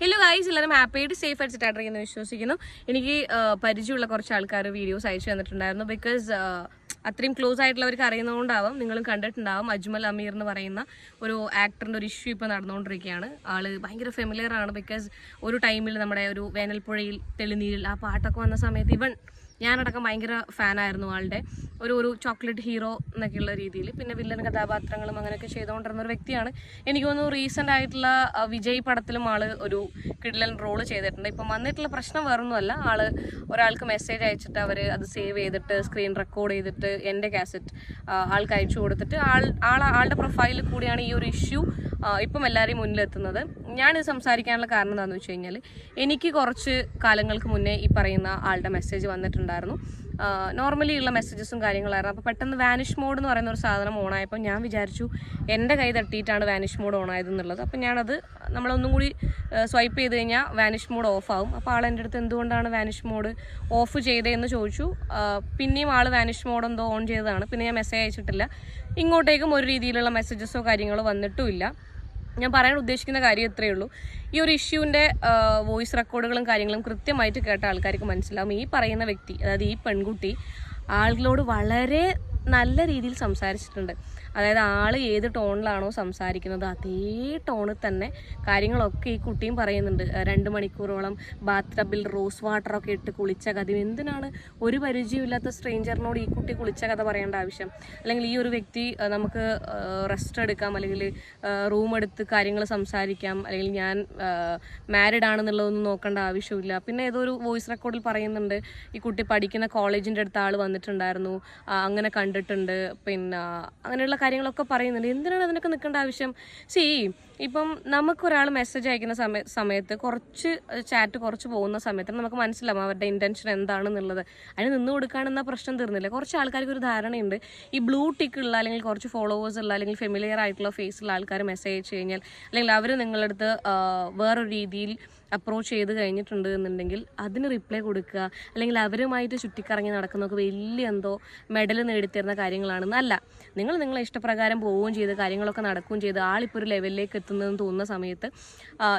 Hello guys എല്ലാവരും happy ആയിട്ട് safe സെറ്റായിട്ടിരിക്കുന്നു വിശ്വസിക്കുന്നു. എനിക്ക് പരിചയമുള്ള കുറച്ച് ആൾക്കാർ വീഡിയോസ് അയച്ചു തന്നിട്ടുണ്ടായിരുന്നു ബിക്കോസ് അത്രയും ക്ലോസ് ആയിട്ടുള്ളവർക്ക് അറിയുന്നതുകൊണ്ടാവാം. നിങ്ങളും കണ്ടിട്ടുണ്ടാവും. അജ്മൽ അമീർ എന്ന് പറയുന്ന ഒരു ആക്ടറിന്റെ ഒരു ഇഷ്യൂ ഇപ്പോൾ നടന്നുകൊണ്ടിരിക്കുകയാണ്. ആൾ ഭയങ്കര ഫെമിലിയർ ആണ് ബിക്കോസ് ഒരു ടൈമിൽ നമ്മുടെ ഒരു വേനൽപ്പുഴയിൽ തെളിനീരിൽ ആ പാട്ടൊക്കെ വന്ന സമയത്ത് ഇവൻ ഞാനടക്കം ഭയങ്കര ഫാനായിരുന്നു ആളുടെ. ഒരു ഒരു ചോക്ലേറ്റ് ഹീറോ എന്നൊക്കെയുള്ള രീതിയിൽ. പിന്നെ വില്ലൻ കഥാപാത്രങ്ങളും അങ്ങനെയൊക്കെ ചെയ്തുകൊണ്ടിരുന്ന ഒരു വ്യക്തിയാണ്. എനിക്ക് തോന്നുന്നു റീസെന്റ് ആയിട്ടുള്ള വിജയ് പടത്തിലും ആൾ ഒരു കിഡ്ലൻ റോൾ ചെയ്തിട്ടുണ്ട്. ഇപ്പം വന്നിട്ടുള്ള പ്രശ്നം വേറൊന്നുമല്ല. ആൾ ഒരാൾക്ക് മെസ്സേജ് അയച്ചിട്ട് അവർ അത് സേവ് ചെയ്തിട്ട് സ്ക്രീൻ റെക്കോർഡ് ചെയ്തിട്ട് എന്റെ കാസറ്റ് ആൾക്ക് അയച്ചു കൊടുത്തിട്ട് ആൾ ആൾ ആളുടെ പ്രൊഫൈലിൽ കൂടിയാണ് ഈ ഒരു ഇഷ്യൂ ഇപ്പം എല്ലാവരെയും മുന്നിലെത്തുന്നത്. ഞാനിത് സംസാരിക്കാനുള്ള കാരണം എന്താണെന്ന് വെച്ച് കഴിഞ്ഞാൽ എനിക്ക് കുറച്ച് കാലങ്ങൾക്ക് മുന്നേ ഈ പറയുന്ന ആളുടെ മെസ്സേജ് വന്നിട്ടുണ്ടായിരുന്നു. നോർമലി ഉള്ള മെസ്സേജസും കാര്യങ്ങളായിരുന്നു. അപ്പോൾ പെട്ടെന്ന് വാനിഷ് മോഡ് എന്ന് പറയുന്ന ഒരു സാധനം ഓണായപ്പോൾ ഞാൻ വിചാരിച്ചു എന്റെ കൈ തട്ടിയിട്ടാണ് വാനിഷ് മോഡ് ഓണായത് എന്നുള്ളത്. അപ്പോൾ ഞാനത് നമ്മളൊന്നും കൂടി സ്വൈപ്പ് ചെയ്ത് കഴിഞ്ഞാൽ വാനിഷ് മോഡ് ഓഫ് ആവും. അപ്പോൾ ആൾ എന്റെ അടുത്ത് എന്തുകൊണ്ടാണ് വാനിഷ് മോഡ് ഓഫ് ചെയ്തതെന്ന് ചോദിച്ചു. പിന്നെയും ആൾ വാനിഷ് മോഡ് എന്തോ ഓൺ ചെയ്തതാണ്. പിന്നെ ഞാൻ മെസ്സേജ് അയച്ചിട്ടില്ല. ഇങ്ങോട്ടേക്കും ഒരു രീതിയിലുള്ള മെസ്സേജസോ കാര്യങ്ങളോ വന്നിട്ടുമില്ല ഞാൻ പറയാൻ ഉദ്ദേശിക്കുന്ന കാര്യം ഇത്രയേ ഉള്ളൂ. ഈ ഒരു ഇഷ്യൂവിന്റെ വോയിസ് റെക്കോർഡുകളും കാര്യങ്ങളും കൃത്യമായിട്ട് കേട്ട ആൾക്കാർക്ക് മനസ്സിലാവും. ഈ പറയുന്ന വ്യക്തി അതായത് ഈ പെൺകുട്ടി ആളുകളോട് വളരെ നല്ല രീതിയിൽ സംസാരിച്ചിട്ടുണ്ട്. അതായത് ആൾ ഏത് ടോണിലാണോ സംസാരിക്കുന്നത് അതേ ടോണിൽ തന്നെ കാര്യങ്ങളൊക്കെ ഈ കുട്ടിയും പറയുന്നുണ്ട്. രണ്ട് മണിക്കൂറോളം ബാത്ത് ടബിൽ റോസ് വാട്ടറൊക്കെ ഇട്ട് കുളിച്ച കഥ. എന്തിനാണ് ഒരു പരിചയമില്ലാത്ത സ്ട്രേഞ്ചറിനോട് ഈ കുട്ടി കുളിച്ച കഥ പറയേണ്ട ആവശ്യം? അല്ലെങ്കിൽ ഈ ഒരു വ്യക്തി നമുക്ക് റെസ്റ്റ് എടുക്കാം അല്ലെങ്കിൽ റൂം എടുത്ത് കാര്യങ്ങൾ സംസാരിക്കാം അല്ലെങ്കിൽ ഞാൻ മാരിഡ് ആണെന്നുള്ളതൊന്നും നോക്കേണ്ട ആവശ്യമില്ല. പിന്നെ ഏതോ ഒരു വോയിസ് റെക്കോർഡിൽ പറയുന്നുണ്ട് ഈ കുട്ടി പഠിക്കുന്ന കോളേജിന്റെ അടുത്ത് ആൾ വന്നിട്ടുണ്ടായിരുന്നു. അങ്ങനെ അങ്ങനെ കണ്ടിട്ടുണ്ട്. പിന്നെ അങ്ങനെയുള്ള കാര്യങ്ങളൊക്കെ പറയുന്നുണ്ട്. എന്തിനാണ് അതിനൊക്കെ നിൽക്കേണ്ട ആവശ്യം? സി ഇപ്പം നമുക്ക് ഒരാൾ മെസ്സേജ് അയക്കുന്ന സമയ സമയത്ത് കുറച്ച് ചാറ്റ് കുറച്ച് പോകുന്ന സമയത്ത് നമുക്ക് മനസ്സിലാവും അവരുടെ ഇന്റൻഷൻ എന്താണെന്നുള്ളത്. അതിന് നിന്ന് കൊടുക്കാണെന്ന പ്രശ്നം തീർന്നില്ല. കുറച്ച് ആൾക്കാർക്ക് ഒരു ധാരണയുണ്ട്. ഈ ബ്ലൂ ടിക്ക് ഉള്ള അല്ലെങ്കിൽ കുറച്ച് ഫോളോവേഴ്സ് ഉള്ള അല്ലെങ്കിൽ ഫെമിലിയർ ആയിട്ടുള്ള ഫേസുള്ള ആൾക്കാർ മെസ്സേജ് അയച്ചു കഴിഞ്ഞാൽ അല്ലെങ്കിൽ അവർ നിങ്ങളുടെ അടുത്ത് വേറൊരു രീതിയിൽ അപ്രോച്ച് ചെയ്ത് കഴിഞ്ഞിട്ടുണ്ട് എന്നുണ്ടെങ്കിൽ അതിന് റിപ്ലൈ കൊടുക്കുക. അല്ലെങ്കിൽ അവരുമായിട്ട് ചുറ്റിക്കറങ്ങി നടക്കുന്നതൊക്കെ വലിയ എന്തോ മെഡൽ നേടിത്തരുന്ന കാര്യങ്ങളാണെന്നല്ല. നിങ്ങൾ നിങ്ങളെ ഇഷ്ടപ്രകാരം പോവുകയും ചെയ്ത് കാര്യങ്ങളൊക്കെ നടക്കുകയും ചെയ്ത് ആളിപ്പോൾ ഒരു ലെവലിലേക്ക് എത്തുന്നതെന്ന് തോന്നുന്ന സമയത്ത്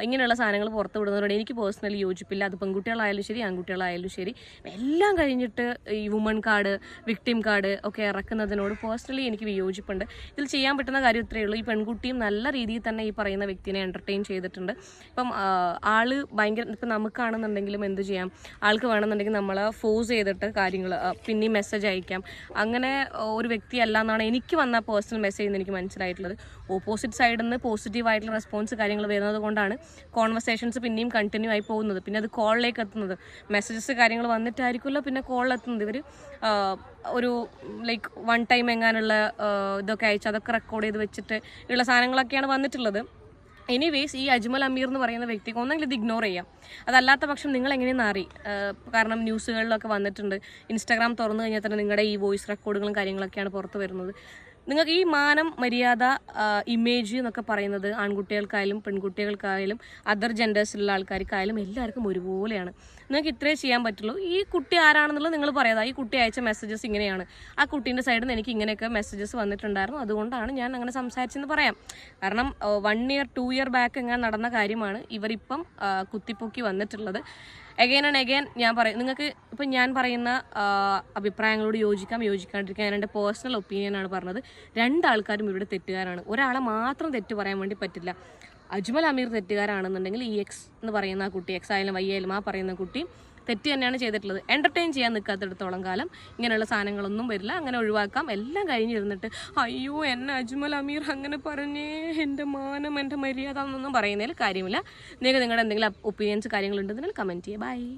ഇങ്ങനെയുള്ള സാധനങ്ങൾ പുറത്ത് വിടുന്നവരോട് എനിക്ക് പേഴ്സണലി യോജിപ്പില്ല. അത് പെൺകുട്ടികളായാലും ശരി ആൺകുട്ടികളായാലും ശരി. എല്ലാം കഴിഞ്ഞിട്ട് ഈ വുമൺ കാർഡ് വിക്ടിം കാർഡ് ഒക്കെ ഇറക്കുന്നതിനോട് പേഴ്സണലി എനിക്ക് വിയോജിപ്പുണ്ട്. ഇതിൽ ചെയ്യാൻ പറ്റുന്ന കാര്യം ഇത്രയേ ഉള്ളൂ. ഈ പെൺകുട്ടിയും നല്ല രീതിയിൽ തന്നെ ഈ പറയുന്ന വ്യക്തിനെ എന്റർടൈൻ ചെയ്തിട്ടുണ്ട്. ഇപ്പം ആൾ ഭയങ്കര ഇപ്പം നമുക്കാണെന്നുണ്ടെങ്കിലും എന്ത് ചെയ്യാം? ആൾക്ക് വേണമെന്നുണ്ടെങ്കിൽ നമ്മളെ ഫോഴ്സ് ചെയ്തിട്ട് കാര്യങ്ങൾ പിന്നെയും മെസ്സേജ് അയക്കാം. അങ്ങനെ ഒരു വ്യക്തിയല്ല എന്നാണ് എനിക്ക് വന്ന പേഴ്സണൽ മെസ്സേജ് എന്ന് എനിക്ക് മനസ്സിലായിട്ടുള്ളത്. ഓപ്പോസിറ്റ് സൈഡിൽ നിന്ന് പോസിറ്റീവ് ആയിട്ടുള്ള റെസ്പോൺസ് കാര്യങ്ങൾ വരുന്നത് കൊണ്ടാണ് കോൺവെർസേഷൻസ് പിന്നെയും കണ്ടിന്യൂ ആയി പോകുന്നത്. പിന്നെ അത് കോളിലേക്ക് എത്തുന്നത്. മെസ്സേജസ് കാര്യങ്ങൾ വന്നിട്ടായിരിക്കുമല്ലോ പിന്നെ കോളിൽ എത്തുന്നത്. ഇവർ ഒരു ലൈക്ക് വൺ ടൈം എങ്ങാനുള്ള ഇതൊക്കെ അയച്ച് അതൊക്കെ റെക്കോർഡ് ചെയ്ത് വെച്ചിട്ട് ഉള്ള സാധനങ്ങളൊക്കെയാണ് വന്നിട്ടുള്ളത്. എനിവേസ് ഈ അജ്മൽ അമീർ എന്ന് പറയുന്ന വ്യക്തിക്ക് ഒന്നെങ്കിൽ ഇത് ഇഗ്നോർ ചെയ്യാം. അതല്ലാത്ത പക്ഷം നിങ്ങൾ എങ്ങനെയെന്ന് അറി കാരണം ന്യൂസുകളിലൊക്കെ വന്നിട്ടുണ്ട്. ഇൻസ്റ്റാഗ്രാം തുറന്നു കഴിഞ്ഞാൽ തന്നെ നിങ്ങളുടെ ഈ വോയിസ് റെക്കോർഡുകളും കാര്യങ്ങളൊക്കെയാണ് പുറത്ത് വരുന്നത്. നിങ്ങൾക്ക് ഈ മാനം മര്യാദ ഇമേജ് എന്നൊക്കെ പറയുന്നത് ആൺകുട്ടികൾക്കായാലും പെൺകുട്ടികൾക്കായാലും അതർ ജെൻഡേഴ്സിലുള്ള ആൾക്കാർക്കായാലും എല്ലാവർക്കും ഒരുപോലെയാണ്. നിങ്ങൾക്ക് ഇത്രേ ചെയ്യാൻ പറ്റുള്ളൂ. ഈ കുട്ടി ആരാണെന്നുള്ളത് നിങ്ങൾ പറയാതെ ഈ കുട്ടി അയച്ച മെസ്സേജസ് ഇങ്ങനെയാണ്. ആ കുട്ടീന്റെ സൈഡിൽ നിന്ന് എനിക്ക് ഇങ്ങനെയൊക്കെ മെസ്സേജസ് വന്നിട്ടുണ്ടായിരുന്നു. അതുകൊണ്ടാണ് ഞാൻ അങ്ങനെ സംസാരിച്ചെന്ന് പറയാം. കാരണം one year two year back എങ്ങനെ നടന്ന കാര്യമാണ് ഇവരിപ്പം കുത്തിപ്പൊക്കി വന്നിട്ടുള്ളത്. എഗൈൻ ആൻഡ് എഗൈൻ ഞാൻ പറയും നിങ്ങൾക്ക് ഇപ്പം ഞാൻ പറയുന്ന അഭിപ്രായങ്ങളോട് യോജിക്കാം യോജിക്കാണ്ടിരിക്കാൻ ഞാൻ എന്റെ പേഴ്സണൽ ഒപ്പീനിയനാണ് പറഞ്ഞത്. രണ്ടാൾക്കാരും ഇവിടെ തെറ്റുകാരാണ്. ഒരാളെ മാത്രം തെറ്റ് പറയാൻ വേണ്ടി പറ്റില്ല. അജ്മൽ അമീർ തെറ്റുകാരാണെന്നുണ്ടെങ്കിൽ ഈ എക്സ് എന്ന് പറയുന്ന ആ കുട്ടി എക്സ് ആയാലും വൈ ആയാലും ആ പറയുന്ന കുട്ടി തെറ്റ് തന്നെയാണ് ചെയ്തിട്ടുള്ളത്. എന്റർടൈൻ ചെയ്യാൻ നിൽക്കാത്തിടത്തോളം കാലം ഇങ്ങനെയുള്ള സാധനങ്ങളൊന്നും വരില്ല. അങ്ങനെ ഒഴിവാക്കാം. എല്ലാം കഴിഞ്ഞിരുന്നിട്ട് അയ്യോ എന്നെ അജ്മൽ അമീർ അങ്ങനെ പറഞ്ഞേ. എന്റെ മാനം എന്റെ മര്യാദ എന്നൊന്നും പറയുന്നതിൽ കാര്യമില്ല. നിങ്ങൾക്ക് നിങ്ങളുടെ എന്തെങ്കിലും ഒപ്പീനിയൻസ് കാര്യങ്ങളുണ്ടെന്നുണ്ടെങ്കിൽ കമന്റ് ചെയ്യുക. ബൈ